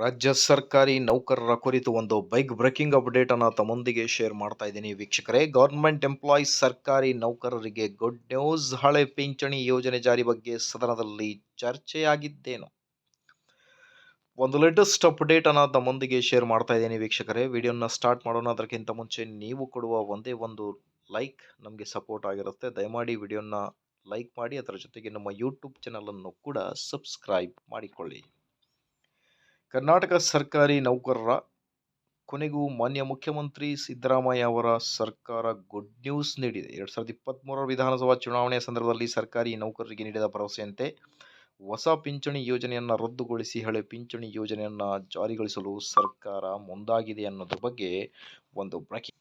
ರಾಜ್ಯ ಸರ್ಕಾರಿ ನೌಕರರ ಕುರಿತು ಒಂದು ಬೈಕ್ ಬ್ರೇಕಿಂಗ್ ಅಪ್ಡೇಟ್ ಅನ್ನು ತಮ್ಮೊಂದಿಗೆ ಶೇರ್ ಮಾಡ್ತಾ ಇದ್ದೀನಿ ವೀಕ್ಷಕರೇ. ಗೌರ್ಮೆಂಟ್ ಎಂಪ್ಲಾಯೀಸ್ ಸರ್ಕಾರಿ ನೌಕರರಿಗೆ ಗುಡ್ ನ್ಯೂಸ್ ಹಳೆ ಪಿಂಚಣಿ ಯೋಜನೆ ಜಾರಿ ಬಗ್ಗೆ ಸದನದಲ್ಲಿ ಚರ್ಚೆಯಾಗಿದ್ದೇನು? ಒಂದು ಲೇಟೆಸ್ಟ್ ಅಪ್ಡೇಟ್ ಅನ್ನು ತಮ್ಮೊಂದಿಗೆ ಶೇರ್ ಮಾಡ್ತಾ ಇದ್ದೀನಿ ವೀಕ್ಷಕರೇ. ವಿಡಿಯೋನ ಸ್ಟಾರ್ಟ್ ಮಾಡೋಣ. ಅದಕ್ಕಿಂತ ಮುಂಚೆ ನೀವು ಕೊಡುವ ಒಂದೇ ಒಂದು ಲೈಕ್ ನಮಗೆ ಸಪೋರ್ಟ್ ಆಗಿರುತ್ತೆ. ದಯಮಾಡಿ ವಿಡಿಯೋನ ಲೈಕ್ ಮಾಡಿ. ಅದರ ಜೊತೆಗೆ ನಮ್ಮ ಯೂಟ್ಯೂಬ್ ಚಾನಲನ್ನು ಕೂಡ ಸಬ್ಸ್ಕ್ರೈಬ್ ಮಾಡಿಕೊಳ್ಳಿ. ಕರ್ನಾಟಕ ಸರ್ಕಾರಿ ನೌಕರರ ಕೊನೆಗೂ ಮಾನ್ಯ ಮುಖ್ಯಮಂತ್ರಿ ಸಿದ್ದರಾಮಯ್ಯ ಅವರ ಸರ್ಕಾರ ಗುಡ್ ನ್ಯೂಸ್ ನೀಡಿದೆ. ಎರಡು ಸಾವಿರದ ಇಪ್ಪತ್ತ್ಮೂರರ ವಿಧಾನಸಭಾ ಚುನಾವಣೆಯ ಸಂದರ್ಭದಲ್ಲಿ ಸರ್ಕಾರಿ ನೌಕರರಿಗೆ ನೀಡಿದ ಭರವಸೆಯಂತೆ ಹೊಸ ಪಿಂಚಣಿ ಯೋಜನೆಯನ್ನು ರದ್ದುಗೊಳಿಸಿ ಹಳೆ ಪಿಂಚಣಿ ಯೋಜನೆಯನ್ನು ಜಾರಿಗೊಳಿಸಲು ಸರ್ಕಾರ ಮುಂದಾಗಿದೆ ಅನ್ನೋದ್ರ ಬಗ್ಗೆ ಒಂದು ಬ್ರೇಕಿಂಗ್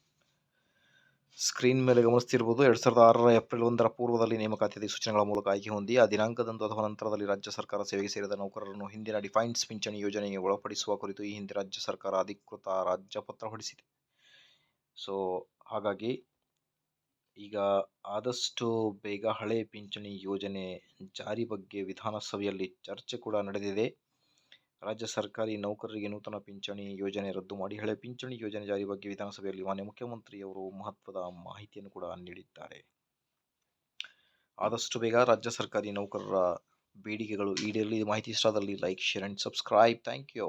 ಸ್ಕ್ರೀನ್ ಮೇಲೆ ಗಮನಿಸ್ತಿರ್ಬೋದು. ಎರಡು ಸಾವಿರದ ಆರರ ಏಪ್ರಿಲ್ ಒಂದರ ಪೂರ್ವದಲ್ಲಿ ನೇಮಕಾತಿ ಅಧಿಸೂಚನೆಗಳ ಮೂಲಕ ಆಯ್ಕೆ ಹೊಂದಿ, ಆ ದಿನಾಂಕದಂದು ಅಥವಾ ನಂತರದಲ್ಲಿ ರಾಜ್ಯ ಸರ್ಕಾರ ಸೇವೆಗೆ ಸೇರಿದ ನೌಕರರನ್ನು ಹಿಂದಿನ ಡಿಫೈನ್ಸ್ ಪಿಂಚಣಿ ಯೋಜನೆಗೆ ಒಳಪಡಿಸುವ ಕುರಿತು ಈ ಹಿಂದೆ ರಾಜ್ಯ ಸರ್ಕಾರ ಅಧಿಕೃತ ರಾಜ್ಯಪತ್ರ ಹೊರಡಿಸಿದೆ. ಸೊ ಹಾಗಾಗಿ ಈಗ ಆದಷ್ಟು ಬೇಗ ಹಳೆ ಪಿಂಚಣಿ ಯೋಜನೆ ಜಾರಿ ಬಗ್ಗೆ ವಿಧಾನಸಭೆಯಲ್ಲಿ ಚರ್ಚೆ ಕೂಡ ನಡೆದಿದೆ. ರಾಜ್ಯ ಸರ್ಕಾರಿ ನೌಕರರಿಗೆ ನೂತನ ಪಿಂಚಣಿ ಯೋಜನೆ ರದ್ದು ಮಾಡಿ. ಹಳೆ ಪಿಂಚಣಿ ಯೋಜನೆ ಜಾರಿ ಬಗ್ಗೆ ವಿಧಾನಸಭೆಯಲ್ಲಿ ಮಾನ್ಯ ಮುಖ್ಯಮಂತ್ರಿಯವರು ಮಹತ್ವದ ಮಾಹಿತಿಯನ್ನು ಕೂಡ ನೀಡಿದ್ದಾರೆ. ಆದಷ್ಟು ಬೇಗ ರಾಜ್ಯ ಸರ್ಕಾರಿ ನೌಕರರ ಬೇಡಿಕೆಗಳು ಈಡೇರಲಿ. ಮಾಹಿತಿ ಇಷ್ಟದಲ್ಲಿ like, share and subscribe. Thank you.